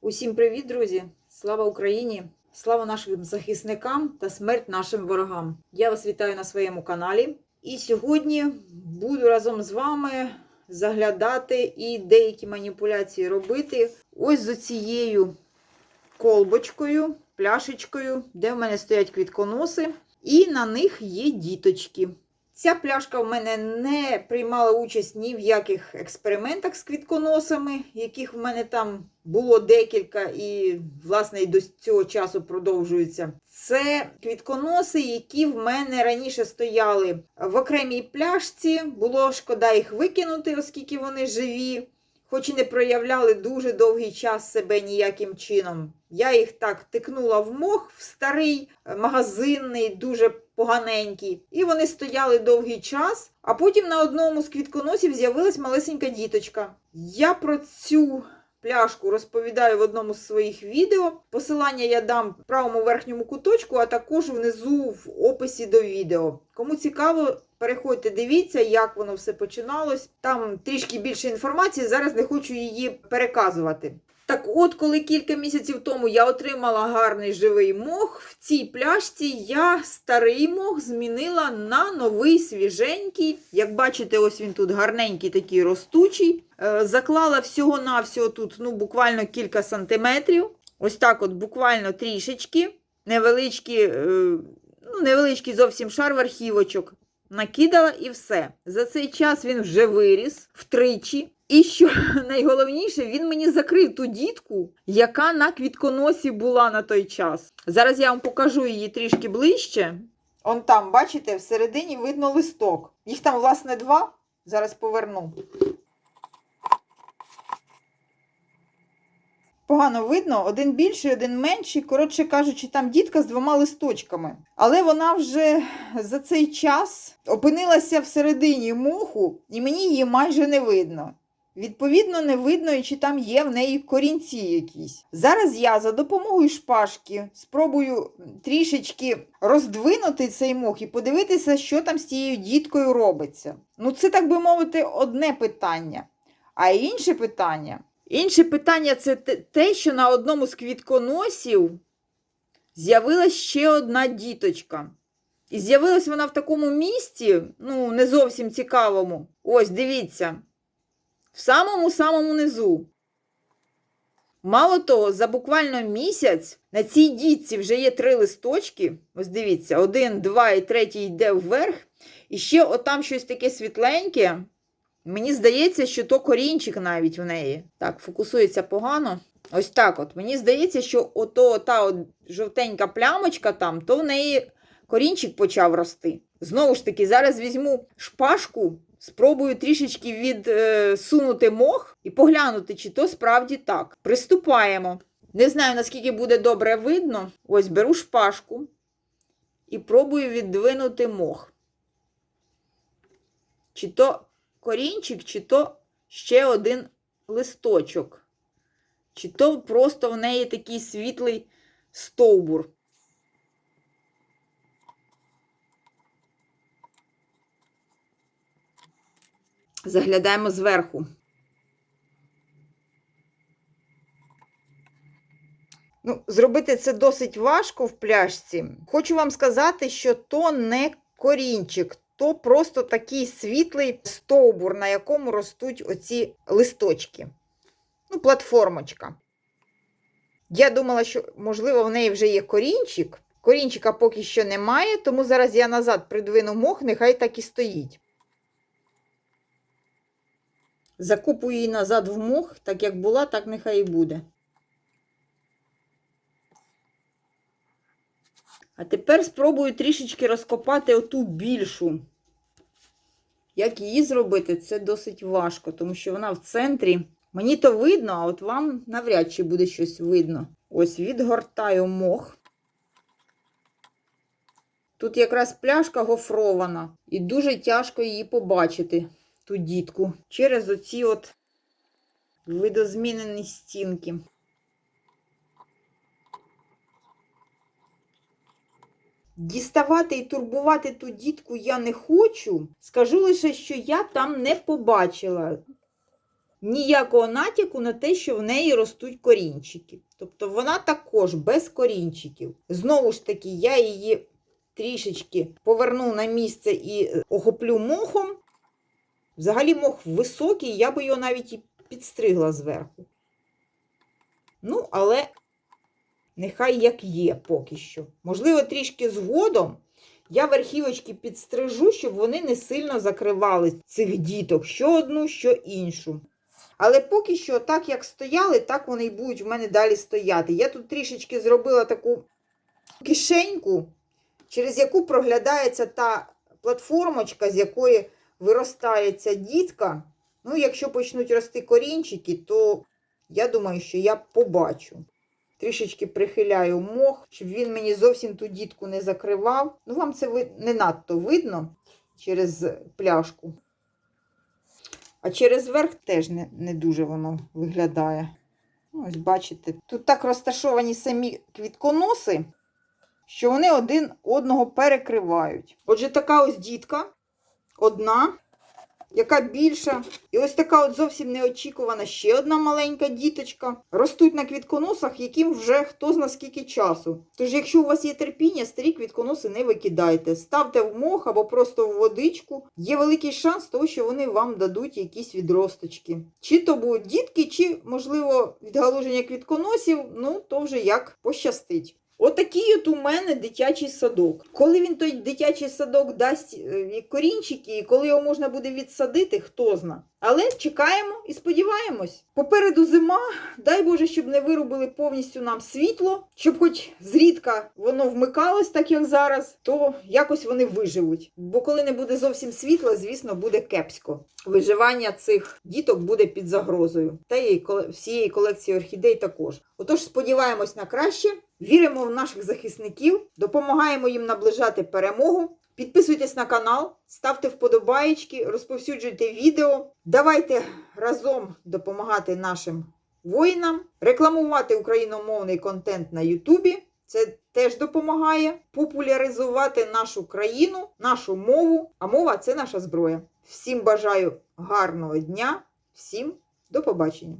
Усім привіт, друзі! Слава Україні! Слава нашим захисникам та смерть нашим ворогам! Я вас вітаю на своєму каналі. І сьогодні буду разом з вами заглядати і деякі маніпуляції робити ось з цією колбочкою, пляшечкою, де в мене стоять квітконоси, і на них є діточки. Ця пляшка в мене не приймала участь ні в яких експериментах з квітконосами, яких в мене там було декілька, і, власне, і до цього часу продовжуються. Це квітконоси, які в мене раніше стояли в окремій пляшці. Було шкода їх викинути, оскільки вони живі, хоч і не проявляли дуже довгий час себе ніяким чином. Я їх так тикнула в мох в старий магазинний, дуже поганенький. І вони стояли довгий час. А потім на одному з квітконосів з'явилась малесенька діточка. Я про цю пляшку розповідаю в одному з своїх відео. Посилання я дам в правому верхньому куточку, а також внизу в описі до відео. Кому цікаво, переходьте, дивіться, як воно все починалось. Там трішки більше інформації, зараз не хочу її переказувати. Так от, коли кілька місяців тому я отримала гарний живий мох, в цій пляшці я старий мох змінила на новий свіженький. Як бачите, ось він тут гарненький, такий ростучий. Е, Заклала всього-навсього тут ну, буквально кілька сантиметрів. Ось так от буквально трішечки. Невеличкі, е, ну, невеличкий зовсім шар верхівочок. Накидала і все. За цей час він вже виріс втричі. І що найголовніше, він мені закрив ту дітку, яка на квітконосі була на той час. Зараз я вам покажу її трішки ближче. Он там, бачите, всередині видно листок. Їх там, власне, два. Зараз поверну. Погано видно, один більший, один менший. Коротше кажучи, там дітка з двома листочками. Але вона вже за цей час опинилася всередині моху, і мені її майже не видно. Відповідно, не видно, і чи там є в неї корінці якісь. Зараз я за допомогою шпажки спробую трішечки роздвинути цей мох і подивитися, що там з цією діткою робиться. Ну, це, так би мовити, одне питання. А інше питання. Інше питання це те, що на одному з квітконосів з'явилася ще одна діточка. І з'явилась вона в такому місці, ну, не зовсім цікавому. Ось, дивіться в самому-самому низу. Мало того, за буквально місяць на цій дітці вже є три листочки. Ось дивіться, один, два і третій йде вверх. І ще отам щось таке світленьке. Мені здається, що то корінчик навіть в неї. Так, фокусується погано. Ось так от. Мені здається, що ото та от жовтенька плямочка там, то в неї корінчик почав рости. Знову ж таки, зараз візьму шпажку. Спробую трішечки відсунути мох і поглянути, чи то справді так. Приступаємо. Не знаю, наскільки буде добре видно. Ось беру шпажку і пробую віддвинути мох. Чи то корінчик, чи то ще один листочок. Чи то просто в неї такий світлий стовбур. Заглядаємо зверху. Ну, Зробити це досить важко в пляшці. Хочу вам сказати, що то не корінчик, то просто такий світлий стовбур, на якому ростуть оці листочки. Ну, платформочка. Я думала, що, можливо, в неї вже є корінчик. Корінчика поки що немає, тому зараз я назад придвину мох, нехай так і стоїть. Закупую її назад в мох, так як була, так нехай і буде. А тепер спробую трішечки розкопати оту більшу. Як її зробити, це досить важко, тому що вона в центрі. Мені то видно, а от вам навряд чи буде щось видно. Ось відгортаю мох. Тут якраз пляшка гофрована, і дуже тяжко її побачити ту дітку через оці от видозмінені стінки. Діставати і турбувати ту дітку я не хочу. Скажу лише, що я там не побачила ніякого натяку на те, що в неї ростуть корінчики. Тобто вона також без корінчиків. Знову ж таки, я її трішечки поверну на місце і е, охоплю мохом. Взагалі мох високий, я би його навіть і підстригла зверху. Ну, але нехай як є поки що. Можливо, трішки згодом я верхівочки підстрижу, щоб вони не сильно закривали цих діток, що одну, що іншу. Але поки що, так як стояли, так вони й будуть в мене далі стояти. Я тут трішечки зробила таку кишеньку, через яку проглядається та платформочка, з якої виростає ця дітка. Ну, якщо почнуть рости корінчики, то я думаю, що я побачу. Трішечки прихиляю мох, щоб він мені зовсім ту дітку не закривав. Ну, вам це не надто видно через пляшку. А через верх теж не, не дуже воно виглядає. Ну, Ось бачите, тут так розташовані самі квітконоси, що вони один одного перекривають. Отже, така ось дітка, одна, яка більша. І ось така от зовсім неочікувана ще одна маленька діточка. Ростуть на квітконосах, яким вже хто зна скільки часу. Тож, якщо у вас є терпіння, старі квітконоси не викидайте. Ставте в мох або просто в водичку. Є великий шанс того, що вони вам дадуть якісь відросточки. Чи то будуть дітки, чи, можливо, відгалуження квітконосів, ну то вже як пощастить. Отакий от у мене дитячий садок. Коли він той дитячий садок дасть е, корінчики, і коли його можна буде відсадити, хто зна. Але чекаємо і сподіваємось. Попереду зима, дай Боже, щоб не вирубили повністю нам світло, щоб хоч зрідка воно вмикалось, так як зараз, то якось вони виживуть. Бо коли не буде зовсім світла, звісно, буде кепсько. Виживання цих діток буде під загрозою. Та й всієї колекції орхідей також. Отож, сподіваємось на краще. Віримо в наших захисників, допомагаємо їм наближати перемогу. Підписуйтесь на канал, ставте вподобаєчки, розповсюджуйте відео. Давайте разом допомагати нашим воїнам, рекламувати україномовний контент на Ютубі. Це теж допомагає популяризувати нашу країну, нашу мову. А мова це наша зброя. Всім бажаю гарного дня, всім до побачення!